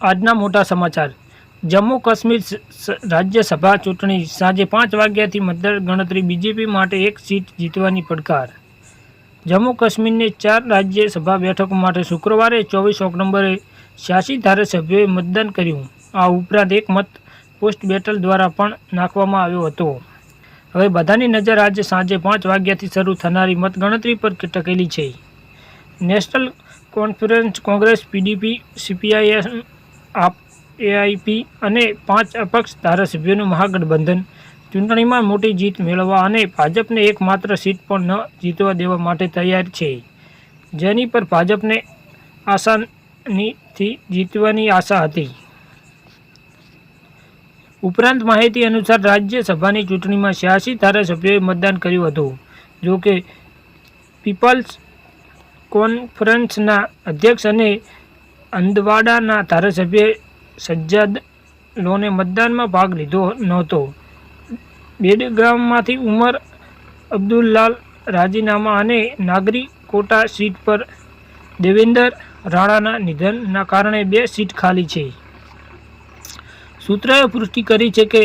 આજના મોટા સમાચાર. જમ્મુ કાશ્મીર રાજ્યસભા ચૂંટણી સાંજે પાંચ વાગ્યાથી મતદાર ગણતરી બીજેપી માટે એક સીટ જીતવાની પડકાર. જમ્મુ કાશ્મીરની ચાર રાજ્યસભા બેઠકો માટે શુક્રવારે ચોવીસ ઓક્ટોબરે છ્યાસી ધારાસભ્યોએ મતદાન કર્યું. આ ઉપરાંત એક મત પોસ્ટ બેટલ દ્વારા પણ નાખવામાં આવ્યો હતો. હવે બધાની નજર આજે સાંજે પાંચ વાગ્યાથી શરૂ થનારી મતગણતરી પર ટકેલી છે. National Conference Congress PDP CPIM AAP AIP અને પાંચ અપક્ષ ધારાસભ્યોનું મહાગઠબંધન, ચૂંટણીમાં મોટી જીત મેળવવા અને ભાજપને એકમાત્ર સીટ પણ ન જીતવા દેવા માટે તૈયાર છે. જેની પર ભાજપને આસાનીથી જીતવાની આશા હતી. ઉપરાંત માહિતી અનુસાર રાજ્યસભાની ચૂંટણીમાં છ્યાસી ધારાસભ્યોએ મતદાન કર્યું હતું. જો કે પીપલ્સ કોન્ફરન્સના અધ્યક્ષ અને અંદવાડાના ધારાસભ્ય સજ્જાદ લોને મતદાનમાં ભાગ લીધો નહોતો. બેડગ્રામમાંથી ઉમર અબ્દુલ્લાલ રાજીનામા અને નાગરી કોટા સીટ પર દેવેન્દર રાણાના નિધનના કારણે બે સીટ ખાલી છે. સૂત્રએ પુષ્ટિ કરી છે કે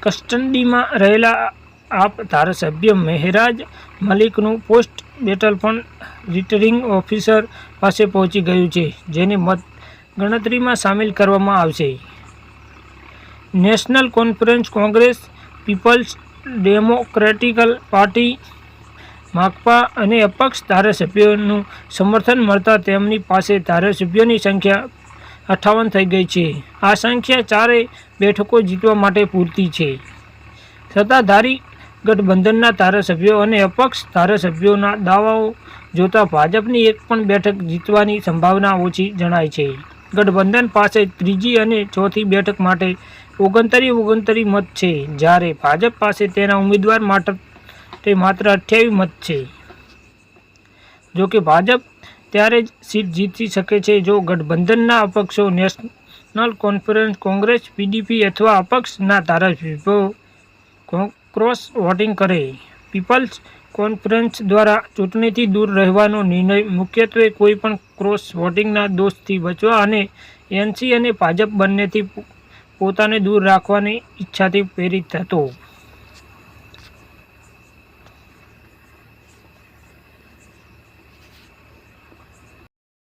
કસ્ટડીમાં રહેલા આપ ધારાસભ્ય મહેરાજ મલિકનું પોસ્ટ બેટલ પણ રિટર્નિંગ ઓફિસર પાસે પહોંચી ગયું છે, જેને મત ગણતરીમાં સામેલ કરવામાં આવશે. National Conference Congress People's Democratical Party માકપા અને અપક્ષ ધારાસભ્યોનું સમર્થન મળતા તેમની પાસે ધારાસભ્યોની સંખ્યા અઠ્ઠાવન થઈ ગઈ છે. આ સંખ્યા ચારેય બેઠકો જીતવા માટે પૂરતી છે. સત્તાધારી ગઠબંધનના ધારાસભ્યો અને અપક્ષ ધારાસભ્યોના દાવાઓ જોતા ભાજપની એક પણ બેઠક જીતવાની સંભાવના ઓછી જણાય છે. ગઠબંધન પાસે ત્રીજી અને ચોથી બેઠક માટે ઓગણતરી ઓગણતરી મત છે. જ્યારે ભાજપ પાસે તેના ઉમેદવાર માટે માત્ર અઠ્યાવીસ મત છે. જો કે ભાજપ ત્યારે જ સીટ જીતી શકે છે જો ગઠબંધનના અપક્ષો નેશનલ કોન્ફરન્સ કોંગ્રેસ, પીડીપી અથવા અપક્ષના ધારાસભ્યો ક્રોસ વોટિંગ કરે. પીપલ્સ કોન્ફરન્સ દ્વારા ચૂંટણીથી દૂર રહેવાનો નિર્ણય મુખ્યત્વે કોઈપણ ક્રોસ વોટિંગના દોષથી બચવા અને એનસી અને ભાજપ બંનેથી પોતાને દૂર રાખવાની ઈચ્છાથી પ્રેરિત હતો